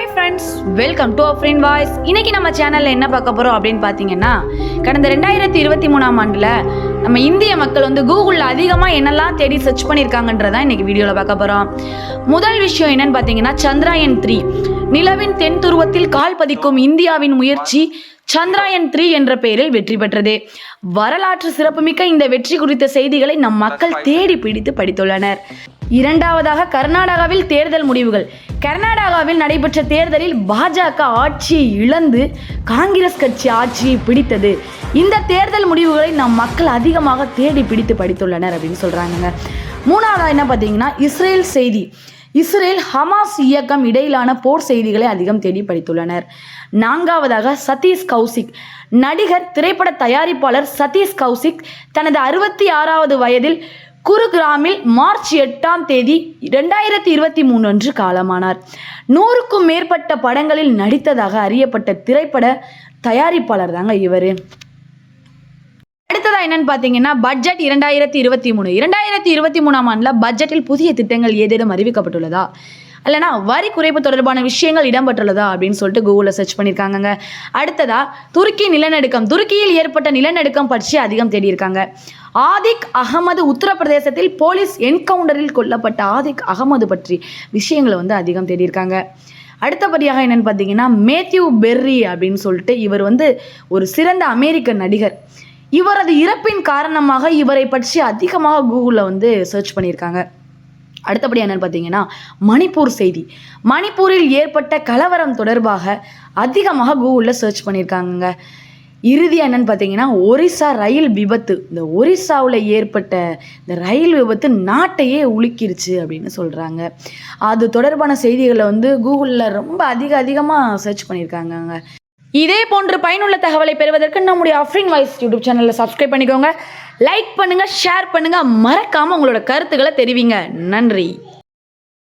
Hi friends welcome to Afrin voice இன்னைக்கு நம்ம சேனலில் என்ன பார்க்க போகிறோம் அப்படின்னு பார்த்தீங்கன்னா கடந்த ரெண்டாயிரத்தி இருபத்தி மூணாம் ஆண்டில் நம்ம இந்திய மக்கள் வந்து கூகுளில் அதிகமாக என்னெல்லாம் தேடி சர்ச் பண்ணியிருக்காங்கன்றதான் இன்னைக்கு வீடியோவில் பார்க்க போகிறோம் முதல் விஷயம் என்னன்னு பார்த்தீங்கன்னா சந்திராயன் த்ரீ நிலவின் தென் துருவத்தில் கால் பதிக்கும் இந்தியாவின் முயற்சி சந்திராயன் த்ரீ என்ற பெயரில் வெற்றி பெற்றது. வரலாற்று சிறப்புமிக்க இந்த வெற்றி குறித்த செய்திகளை நம் மக்கள் தேடி பிடித்து படித்துள்ளனர். இரண்டாவதாக கர்நாடகாவில் தேர்தல் முடிவுகள். கர்நாடகாவில் நடைபெற்ற தேர்தலில் பாஜக ஆட்சியை இழந்து காங்கிரஸ் கட்சி ஆட்சியை பிடித்தது. இந்த தேர்தல் முடிவுகளை நம் மக்கள் அதிகமாக தேடி பிடித்து படித்துள்ளனர் அப்படின்னு சொல்கிறாங்கங்க மூணாவதாக என்ன பார்த்தீங்கன்னா இஸ்ரேல் செய்தி. இஸ்ரேல் ஹமாஸ் இயக்கம் இடையிலான போர் செய்திகளை அதிகம் தேடி படித்துள்ளனர். நான்காவதாக சதீஷ் கௌசிக். நடிகர் திரைப்பட தயாரிப்பாளர் சதீஷ் கௌசிக் தனது அறுபத்தி ஆறாவது வயதில் குருகிராமில் மார்ச் எட்டாம் தேதி ரெண்டாயிரத்தி இருபத்தி மூணு அன்று காலமானார். நூறுக்கும் மேற்பட்ட படங்களில் நடித்ததாக அறியப்பட்ட திரைப்பட தயாரிப்பாளர் தாங்க இவர். அடுத்ததா என்னன்னு பார்த்தீங்கன்னா பட்ஜெட் இரண்டாயிரத்தி இருபத்தி மூணு. இரண்டாயிரத்தி இருபத்தி மூணாம் ஆண்டில் பட்ஜெட்டில் புதிய திட்டங்கள் ஏதேனும் அறிவிக்கப்பட்டுள்ளதா? இல்லைனா வரி குறைப்பு தொடர்பான விஷயங்கள் இடம்பெற்றுள்ளதா அப்படின்னு சொல்லிட்டு கூகுளில் சர்ச் பண்ணியிருக்காங்கங்க அடுத்ததா துருக்கி நிலநடுக்கம். துருக்கியில் ஏற்பட்ட நிலநடுக்கம் பற்றி அதிகம் தேடியிருக்காங்க. ஆதிக் அகமது உத்தரப்பிரதேசத்தில் போலீஸ் என்கவுண்டரில் கொல்லப்பட்ட ஆதிக் அகமது பற்றி விஷயங்களை வந்து அதிகம் தேடியிருக்காங்க. அடுத்தபடியாக என்னென்னு பார்த்தீங்கன்னா மேத்யூ பெர்ரி அப்படின்னு சொல்லிட்டு இவர் வந்து ஒரு சிறந்த அமெரிக்க நடிகர். இவரது இறப்பின் காரணமாக இவரை பற்றி அதிகமாக கூகுளில் வந்து சர்ச் பண்ணியிருக்காங்க. அடுத்தபடி என்னன்னு பார்த்தீங்கன்னா மணிப்பூர் செய்தி. மணிப்பூரில் ஏற்பட்ட கலவரம் தொடர்பாக அதிகமாக கூகுளில் சர்ச் பண்ணியிருக்காங்க இறுதியாக என்னன்னு பார்த்தீங்கன்னா ஒரிசா ரயில் விபத்து. இந்த ஒரிசாவில் ஏற்பட்ட இந்த ரயில் விபத்து நாட்டையே உலுக்கிருச்சு அப்படின்னு சொல்கிறாங்க அது தொடர்பான செய்திகளை வந்து கூகுளில் ரொம்ப அதிக அதிகமாக சர்ச் பண்ணியிருக்காங்கங்க. இதே போன்று பயனுள்ள தகவலை பெறுவதற்கு நம்முடைய அஃப்ரின் வாய்ஸ் யூடியூப் சேனலில் சப்ஸ்கிரைப் பண்ணிக்கோங்க. லைக் பண்ணுங்கள் ஷேர் பண்ணுங்கள் மறக்காமல் உங்களோட கருத்துக்களை தெரிவிங்க. நன்றி.